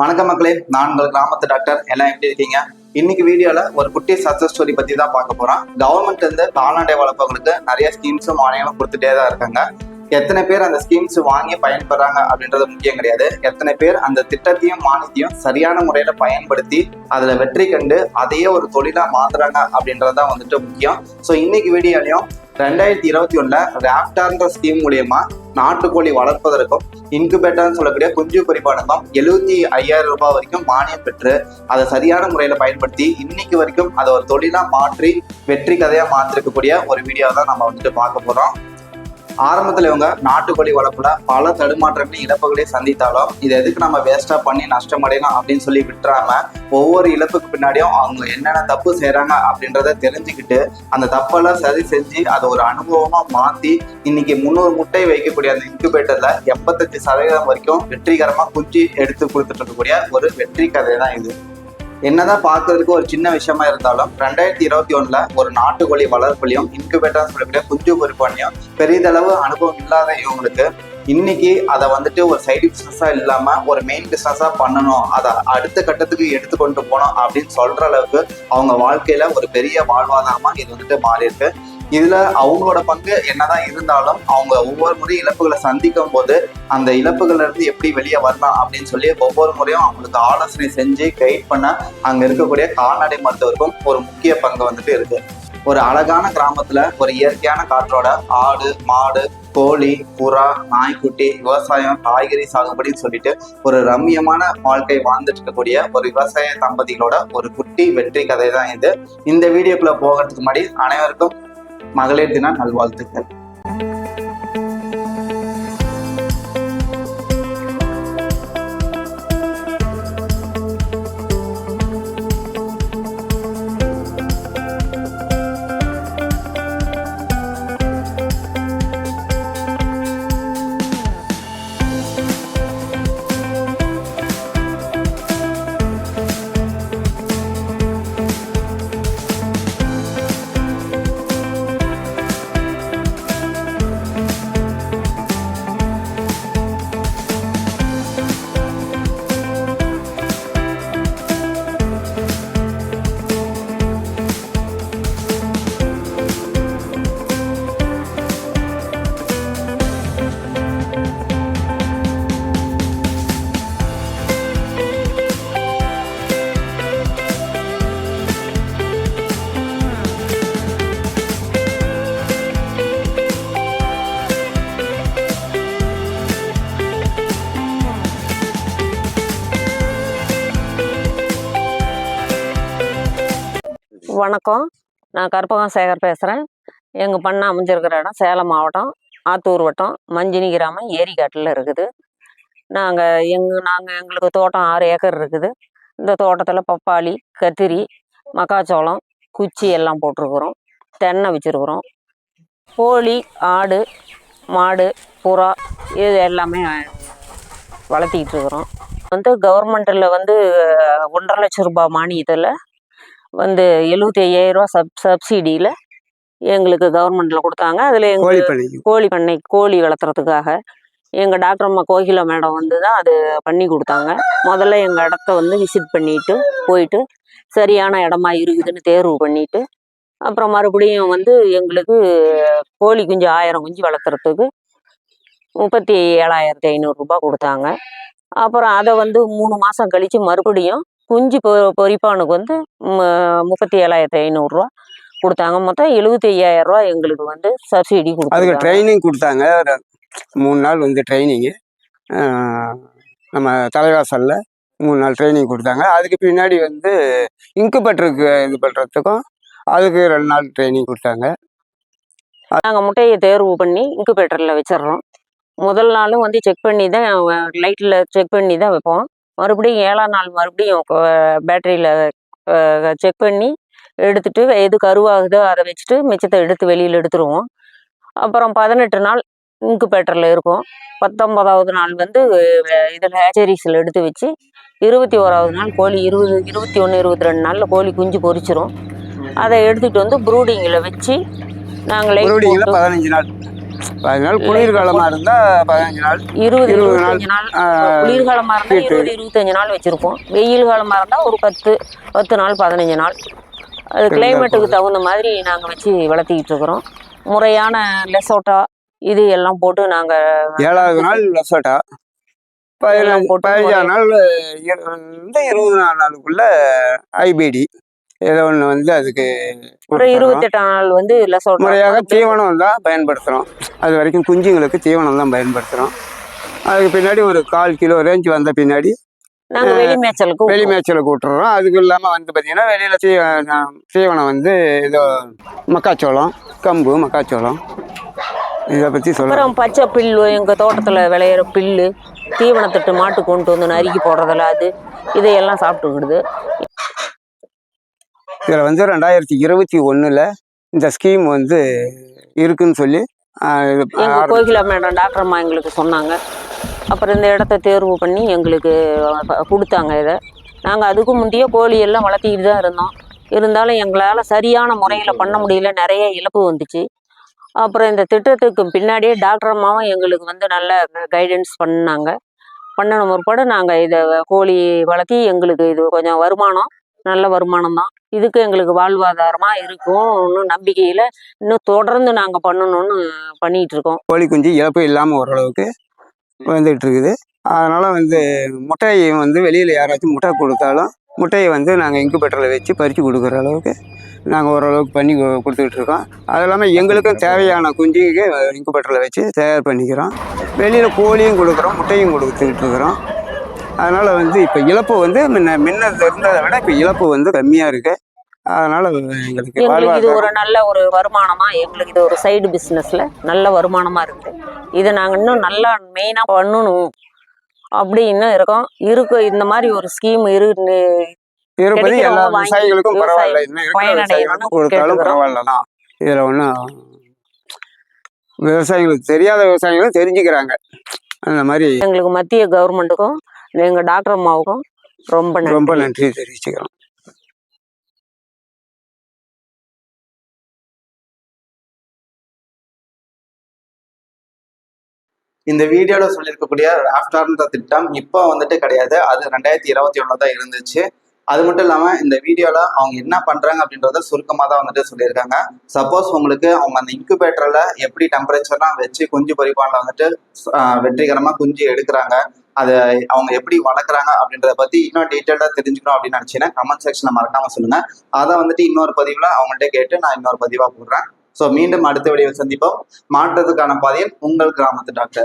வணக்கம் மக்களே நான் உங்கள் கிராமத்து டாக்டர். எல்லாம் எப்படி இருக்கீங்க? இன்னைக்கு வீடியோல ஒரு குட்டி சக்சஸ் ஸ்டோரி பத்தி தான் பார்க்க போறோம். கவர்மெண்ட் இருந்து கால்நடை வளர்ப்பவங்களுக்கு நிறைய ஸ்கீம்ஸும் மானியங்களும் கொடுத்துட்டே தான் இருக்காங்க. எத்தனை பேர் அந்த ஸ்கீம்ஸ் வாங்கி பயன்படுறாங்க அப்படின்றது முக்கியம் கிடையாது. எத்தனை பேர் அந்த திட்டத்தையும் மானியத்தையும் சரியான முறையில பயன்படுத்தி அதுல வெற்றி கண்டு அதையே ஒரு தொழிலா மாத்துறாங்க அப்படின்றது தான் வந்துட்டு முக்கியம். ஸோ இன்னைக்கு வீடியோலையும் ரெண்டாயிரத்தி இருபத்தி ஒண்ணுல ரேப்டார்ன்ற ஸ்கீம் மூலியமா நாட்டுக்கோழி வளர்ப்பதற்கும் இன்குபேட்டர்னு சொல்லக்கூடிய குஞ்சு குறிப்பானுக்கும் எழுபத்தி ஐயாயிரம் ரூபாய் வரைக்கும் மானியம் பெற்று அதை சரியான முறையில பயன்படுத்தி இன்னைக்கு வரைக்கும் அதை ஒரு தொழிலா மாற்றி வெற்றி கதையா மாத்திருக்கக்கூடிய ஒரு வீடியோ தான் நம்ம வந்துட்டு பார்க்க போறோம். ஆரம்பத்துல இவங்க நாட்டுக்கோழி வளர்ப்புல பல தடுமாற்றங்களையும் இழப்புகளையும் சந்தித்தாலும் இதை எதுக்கு நம்ம வேஸ்டா பண்ணி நஷ்டமடையணும் அப்படின்னு சொல்லி விட்டுறாம ஒவ்வொரு இழப்புக்கு பின்னாடியும் அவங்க என்னென்ன தப்பு செய்யறாங்க அப்படின்றத தெரிஞ்சுக்கிட்டு அந்த தப்பெல்லாம் சரி செஞ்சு அதை ஒரு அனுபவமா மாத்தி இன்னைக்கு முந்நூறு முட்டை வைக்கக்கூடிய அந்த இன்குபேட்டர்ல எண்பத்தஞ்சு சதவீதம் வரைக்கும் வெற்றிகரமா குஞ்சு எடுத்து கொடுத்துட்டு இருக்கக்கூடிய ஒரு வெற்றி கதை தான் இது. என்னதான் பார்க்கறதுக்கு ஒரு சின்ன விஷயமா இருந்தாலும் ரெண்டாயிரத்தி இருபத்தி ஒண்ணுல ஒரு நாட்டுக்கோழி வளர்ப்புலையும் இன்குபேட்டர் சொல்லக்கூடிய குஞ்சு பொறுப்பானையும் பெரிதளவு அனுபவம் இல்லாத இவங்களுக்கு இன்னைக்கு அதை வந்துட்டு ஒரு சைடு பிஸ்னஸா இல்லாம ஒரு மெயின் பிஸ்னஸா பண்ணணும். அதை அடுத்த கட்டத்துக்கு எடுத்து கொண்டு போகணும் அப்படின்னு சொல்ற அளவுக்கு அவங்க வாழ்க்கையில ஒரு பெரிய வாழ்வாதாரமா இது வந்துட்டு மாறி இருக்கு இதுல அவங்களோட பங்கு என்னதான் இருந்தாலும் அவங்க ஒவ்வொரு முறை இழப்புகளை சந்திக்கும் போது அந்த இழப்புகள்ல இருந்து எப்படி வெளியே வரலாம் அப்படின்னு சொல்லி ஒவ்வொரு முறையும் அவங்களுக்கு ஆலோசனை செஞ்சு கைட் பண்ண அங்க இருக்கக்கூடிய கால்நடை மருத்துவருக்கும் ஒரு முக்கிய பங்கு வந்துட்டு இருக்கு. ஒரு அழகான கிராமத்துல ஒரு இயற்கையான காற்றோட ஆடு மாடு கோழி புறா நாய்க்குட்டி விவசாயம் காய்கறி சாகுபடின்னு சொல்லிட்டு ஒரு ரம்மியமான வாழ்க்கை வாழ்ந்துட்டு இருக்கக்கூடிய ஒரு விவசாய தம்பதிகளோட ஒரு குட்டி வெற்றி கதை தான் இது. இந்த வீடியோக்குள்ள போகிறதுக்கு முன்னாடி அனைவருக்கும் மகளிர் தின நல்வாழ்த்துக்கள். வணக்கம். நான் கற்பகம் சேகர் பேசுகிறேன் எங்கள் பண்ணை அமைஞ்சிருக்கிற இடம் சேலம் மாவட்டம் ஆத்தூர் வட்டம் மஞ்சினி கிராமம் ஏரிக்காட்டில் இருக்குது. நாங்கள் எங்கள் நாங்கள் எங்களுக்கு தோட்டம் ஆறு ஏக்கர் இருக்குது. இந்த தோட்டத்தில் பப்பாளி கத்திரி மக்காச்சோளம் குச்சி எல்லாம் போட்டிருக்குறோம். தென்னை வச்சுருக்குறோம். கோழி ஆடு மாடு புறா இது எல்லாமே வளர்த்திக்கிட்டு இருக்கிறோம். வந்து கவர்மெண்ட்டில் வந்து ஒன்றரை லட்சம் ரூபாய் மானியத்தில் வந்து எழுபத்தி ஐயாயிரரூவா சப் சப்சிடியில் எங்களுக்கு கவர்மெண்ட்டில் கொடுத்தாங்க. அதில் கோழி எங்கள் கோழி பண்ணை கோழி வளர்த்துறதுக்காக எங்கள் டாக்டர் அம்மா கோகிலா மேடம் வந்து தான் அது பண்ணி கொடுத்தாங்க. முதல்ல எங்கள் இடத்த வந்து விசிட் பண்ணிட்டு போயிட்டு சரியான இடமா இருக்குதுன்னு தேர்வு பண்ணிட்டு அப்புறம் மறுபடியும் வந்து எங்களுக்கு கோழி குஞ்சு ஆயிரம் குஞ்சு வளர்த்துறதுக்கு முப்பத்தி ஏழாயிரத்தி ஐநூறுரூபா கொடுத்தாங்க. அப்புறம் அதை வந்து மூணு மாதம் கழித்து மறுபடியும் குஞ்சு பொ பொரிப்பானுக்கு வந்து ம- முப்பத்தி ஏழாயிரத்தி ஐநூறுரூவா கொடுத்தாங்க. மொத்தம் எழுபத்தி ஐயாயிரரூவா எங்களுக்கு வந்து சப்சிடி அதுக்கு ட்ரைனிங் கொடுத்தாங்க. மூணு நாள் வந்து ட்ரைனிங்கு நம்ம தலைவாசலில் மூணு நாள் ட்ரைனிங் கொடுத்தாங்க. அதுக்கு பின்னாடி வந்து இன்குபேட்டருக்கு இது பண்ணுறதுக்கும் அதுக்கு ரெண்டு நாள் ட்ரைனிங் கொடுத்தாங்க. நாங்கள் முட்டையை தேர்வு பண்ணி இன்குபேட்டரில் வச்சிடுறோம். முதல் நாளும் வந்து செக் பண்ணி தான் லைட்டில் செக் பண்ணி தான் வைப்போம். மறுபடியும் ஏழாம் நாள் மறுபடியும் பேட்டரியில் செக் பண்ணி எடுத்துட்டு எது கருவாகுதோ அதை வச்சுட்டு மிச்சத்தை எடுத்து வெளியில் எடுத்துருவோம். அப்புறம் பதினெட்டு நாள் இன்குபேட்டரில் இருக்கும். பத்தொன்பதாவது நாள் வந்து இதில் ஹேச்சரிஸில் எடுத்து வச்சு இருபத்தி ஓராவது நாள் கோழி இருபது இருபத்தி ஒன்று இருபத்தி ரெண்டு நாளில் கோழி குஞ்சு பொரிச்சிரும். அதை எடுத்துகிட்டு வந்து ப்ரூடிங்கில் வச்சு நாங்களே பதினஞ்சு நாள். பதினஞ்சு நாள் குளிர்காலமா இருந்தா பதினஞ்சு நாள் இருபது இருபது நாள். இருபத்தஞ்சு நாள். ஆ, குளிர்காலமா இருந்தா heat. இருபது இருபத்தஞ்சு நாள் வச்சிருப்போம். வெயில் காலமா இருந்தா ஒரு பத்து பத்து நாள் பதினஞ்சு நாள். அது கிளைமேட்டுக்கு தகுந்த மாதிரி நாங்க வச்சு வளர்த்திக்கிட்டு இருக்கிறோம். முறையான லெசோட்டா இது எல்லாம் போட்டு நாங்க ஏழாவது நாள் லொசட்டா பதினஞ்சு நாள் இருபது நாலு நாளுக்குள்ள ஐபிடி ஏதோ ஒன்று வந்து அதுக்கு ஒரு கொடுத்துறோம். இருபத்தெட்டாம் நாள் வந்து முறையாக தீவனம் தான் பயன்படுத்துகிறோம் அது வரைக்கும் குஞ்சுங்களுக்கு தீவனம் தான் பயன்படுத்துகிறோம் அதுக்கு பின்னாடி ஒரு கால் கிலோ ரேஞ்ச் வந்த பின்னாடி நாங்க வெளி மேய்ச்சலுக்கு வெளி. மேய்ச்சலுக்கு விட்டுறோம் அதுக்கு இல்லாமல் வந்து பார்த்தீங்கன்னா வெளியில் தீ தீவனம் வந்து ஏதோ மக்காச்சோளம் கம்பு மக்காச்சோளம். இதை பற்றி சொல்கிறோம் பச்சை பில்லு எங்க தோட்டத்துல விளையிற பில்லு தீவனத்தட்டு மாட்டு கொண்டு வந்து நறுக்கி போடுறதுல அது இதையெல்லாம் சாப்பிட்டுக்கிடுது. இதில் வந்து ரெண்டாயிரத்தி இருபத்தி ஒன்றில் இந்த ஸ்கீம் வந்து இருக்குன்னு சொல்லி கோகிலா மேடம் டாக்டர் அம்மா எங்களுக்கு சொன்னாங்க. அப்புறம் இந்த இடத்த தேர்வு பண்ணி எங்களுக்கு கொடுத்தாங்க இதை. நாங்கள் அதுக்கு முந்தைய கோழி எல்லாம் வளர்த்திக்கிட்டு தான் இருந்தோம். இருந்தாலும் எங்களால் சரியான முறையில் பண்ண முடியல. நிறைய இழப்பு வந்துச்சு. அப்புறம் இந்த திட்டத்துக்கு பின்னாடியே டாக்டர் அம்மாவும் எங்களுக்கு வந்து நல்ல கைடன்ஸ் பண்ணாங்க. பண்ணின முற்பாடு நாங்கள் இதை கோழி வளர்த்தி எங்களுக்கு இது கொஞ்சம் வருமானம் நல்ல வருமானம் தான் இதுக்கு எங்களுக்கு வாழ்வாதாரமாக இருக்கும்னு நம்பிக்கையில் இன்னும் தொடர்ந்து நாங்கள் பண்ணணும்னு பண்ணிகிட்டு இருக்கோம் கோழி குஞ்சு இழப்பு இல்லாமல் ஓரளவுக்கு வந்துகிட்டு இருக்குது அதனால் வந்து முட்டையை வந்து வெளியில் யாராச்சும் முட்டை கொடுத்தாலும் முட்டையை வந்து நாங்கள் இன்குபேட்டரில் வச்சு பறித்து கொடுக்குற அளவுக்கு நாங்கள் ஓரளவுக்கு பண்ணி கொடுத்துக்கிட்டு இருக்கோம் அது இல்லாமல் எங்களுக்கும் தேவையான குஞ்சுக்கு இன்குபேட்டரில் வச்சு தயார் பண்ணிக்கிறோம். வெளியில் கோழியும் கொடுக்குறோம் முட்டையும் கொடுத்துக்கிட்டு இருக்கிறோம் அதனால் வந்து இப்போ இழப்பு வந்து முன்ன முன்ன இருந்ததை விட இப்போ இழப்பு வந்து கம்மியாக இருக்குது அதனால் எங்களுக்கு இது ஒரு நல்ல ஒரு வருமானமா எங்களுக்கு இது ஒரு சைடு பிஸ்னஸ்ல நல்ல வருமானமா இருக்கு. இதை நாங்கள் இன்னும் நல்லா மெயினாக பண்ணணும் அப்படின்னு இருக்கோம். இருக்கு இந்த மாதிரி ஒரு ஸ்கீம் இரு இருப்பது எல்லா விவசாயிகளுக்கும் பரவாயில்ல. கொடுத்தாலும் கேட்டுக்கிறோம். பரவாயில்ல தான் இதில் ஒன்றும் விவசாயிகளுக்கு தெரியாத விவசாயிகளும் தெரிஞ்சுக்கிறாங்க. அந்த மாதிரி எங்களுக்கு மத்திய கவர்மெண்ட்டுக்கும் எங்க டாக்டர் அம்மாவுக்கும் ரொம்ப ரொம்ப நன்றி தெரிவிச்சுக்கிறோம் இந்த வீடியோல சொல்லியிருக்கக்கூடிய ராஃப்டார்ன்ற திட்டம் இப்போ வந்துட்டு கிடையாது. அது ரெண்டாயிரத்தி இருபத்தி ஒண்ணுல தான் இருந்துச்சு. அது மட்டும் இல்லாமல் இந்த வீடியோவில் அவங்க என்ன பண்றாங்க அப்படின்றத சுருக்கமாக தான் வந்துட்டு சொல்லியிருக்காங்க. சப்போஸ் உங்களுக்கு அவங்க அந்த இன்குபேட்டரில் எப்படி டெம்பரேச்சர்லாம் வச்சு குஞ்சு பறிப்பான்ல வந்துட்டு வெற்றிகரமாக குஞ்சு எடுக்கிறாங்க. அதை அவங்க எப்படி வளர்க்குறாங்க அப்படின்றத பத்தி இன்னும் டீட்டெயிலாக தெரிஞ்சுக்கணும் அப்படின்னு நினைச்சீங்கன்னா கமெண்ட் செக்ஷன் மறக்காம சொல்லுங்க. அதை வந்துட்டு இன்னொரு பதிவுல அவங்கள்ட்ட கேட்டு நான் இன்னொரு பதிவா போடுறேன். ஸோ மீண்டும் அடுத்த வீடியோ சந்திப்போம். மாற்றத்துக்கான பாதையில் உங்கள் கிராமத்து டாக்டர்.